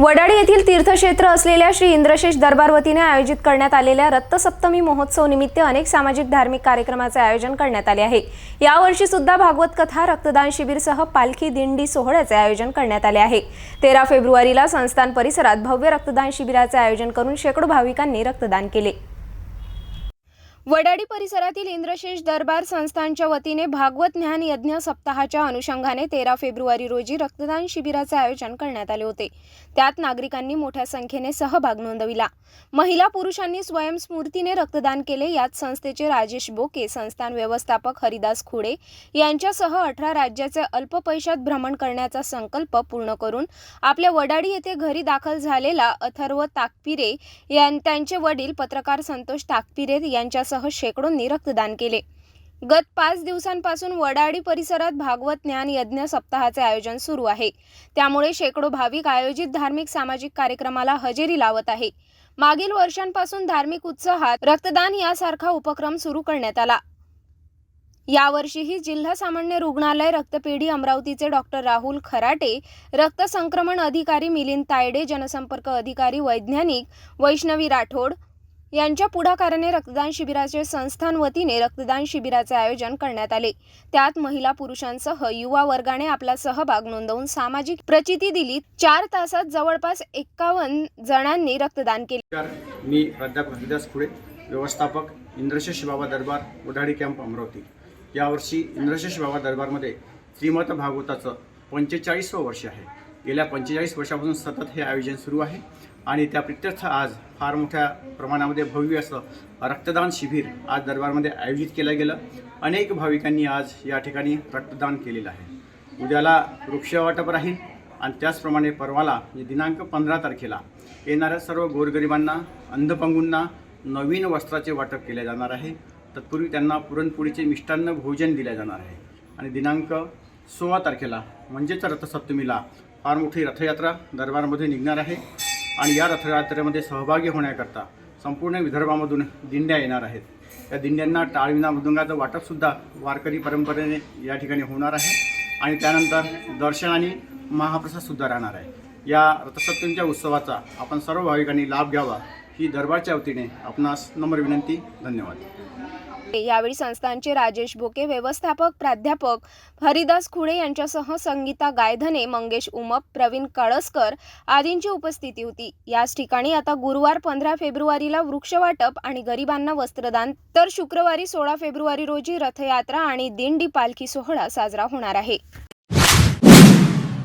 वडाळी येथील तीर्थक्षेत्र असलेल्या श्री इंद्रशेष दरबार वतीने आयोजित करण्यात आलेल्या रत्तसप्तमी महोत्सव निमित्त अनेक सामाजिक धार्मिक कार्यक्रमाचे आयोजन करण्यात आले आहे. यावर्षी सुद्धा भागवत कथा रक्तदान शिबिरसह पालखी दिंडी सोहळ्याचे आयोजन करण्यात आले आहे. तेरा फेब्रुवारीला संस्थान परिसरात भव्य रक्तदान शिबिराचे आयोजन करून शेकडो भाविकांनी रक्तदान केले. वडाडी परिसरातील इंद्रशेष दरबार संस्थानच्या वतीने भागवत ज्ञान यज्ञ सप्ताहाच्या अनुषंगाने तेरा फेब्रुवारी रोजी रक्तदान शिबिराचे आयोजन करण्यात आले होते. त्यात नागरिकांनी मोठ्या संख्येने सहभाग नोंदविला. महिला पुरुषांनी स्वयंस्फूर्तीने रक्तदान केले. यात संस्थेचे राजेश बोके संस्थान व्यवस्थापक हरिदास खुडे यांच्यासह अठरा राज्याचे अल्प पैशात भ्रमण करण्याचा संकल्प पूर्ण करून आपल्या वडाडी येथे घरी दाखल झालेला अथर्व ताकपिरे यां त्यांचे वडील पत्रकार संतोष ताकपिरे यांच्यासह शेकडोंनी रक्तदान केले. गत पाच दिवसांपासून वडाडी परिसरात भागवत ज्ञान यज्ञ सप्ताहाचे आयोजन सुरू आहे. त्यामुळे शेकडो भाविक आयोजित धार्मिक सामाजिक कार्यक्रमाला हजेरी लावत आहे. मागील वर्षांपासून धार्मिक उत्साहात रक्तदान यासारखा उपक्रम सुरू करण्यात आला. यावर्षीही जिल्हा सामान्य रुग्णालय रक्तपेढी अमरावतीचे डॉक्टर राहुल खराटे रक्त संक्रमण अधिकारी मिलिंद तायडे जनसंपर्क अधिकारी वैज्ञानिक वैष्णवी राठोड यांच्या पुढाकाराने रक्तदान शिबिराचे संस्थान वतीने रक्तदान शिबिराचे आयोजन करण्यात आले. त्यात महिला पुरुषांसह युवा वर्गाने आपला सहभाग नोंदवून सामाजिक प्रचिती दिली. चार तासात जवळपास एक्कावन्न जणांनी रक्तदान केले. मी प्राध्यापक हरिदास खुळे व्यवस्थापक इंद्रशेष बाबा दरबार उधाडी कॅम्प अमरावती. यावर्षी इंद्रशेष बाबा दरबारमध्ये श्रीमत भागवताचं पंचेचाळीसवं वर्ष आहे. गेल्या पंचेचाळीस वर्षापासून सतत हे आयोजन सुरू आहे. आणि त्या प्रित्यर्थ आज फार मोठ्या प्रमाणामध्ये भव्य असं रक्तदान शिबिर आज दरबारमध्ये आयोजित केलं गेलं. अनेक भाविकांनी आज या ठिकाणी रक्तदान केलेलं आहे. उद्याला वृक्ष वाटप राहील आणि त्याचप्रमाणे परवाला म्हणजे दिनांक पंधरा तारखेला येणाऱ्या सर्व गोरगरिबांना अंधपंगूंना नवीन वस्त्राचे वाटप केले जाणार आहे. तत्पूर्वी त्यांना पुरणपोळीचे मिष्टान्न भोजन दिले जाणार आहे. आणि दिनांक सोळा तारखेला म्हणजेच रथसप्तमीला फार मोठी रथयात्रा दरबारमध्ये निघणार आहे. आणि या रथयात्रेमध्ये सहभागी होण्याकरता संपूर्ण विदर्भामधून दिंड्या येणार आहेत. या दिंड्यांना टाळविना मृदुंगाचं वाटपसुद्धा वारकरी परंपरेने या ठिकाणी होणार आहे आणि त्यानंतर दर्शन आणि महाप्रसादसुद्धा राहणार आहे. या रथसप्तमीच्या उत्सवाचा आपण सर्व भाविकांनी लाभ घ्यावा ही दरबारच्या वतीने आपणास नम्र विनंती धन्यवाद. यावेळी संस्थानचे राजेश बोके व्यवस्थापक प्राध्यापक हरिदास खुडे यांच्यासह संगीता गायधने मंगेश उमप प्रवीण कळसकर आदींची उपस्थिती होती. याच ठिकाणी आता गुरुवार पंधरा फेब्रुवारीला वृक्षवाटप आणि गरिबांना वस्त्रदान. तर शुक्रवारी सोळा फेब्रुवारी रोजी रथयात्रा आणि दिंडी पालखी सोहळा साजरा होणार आहे.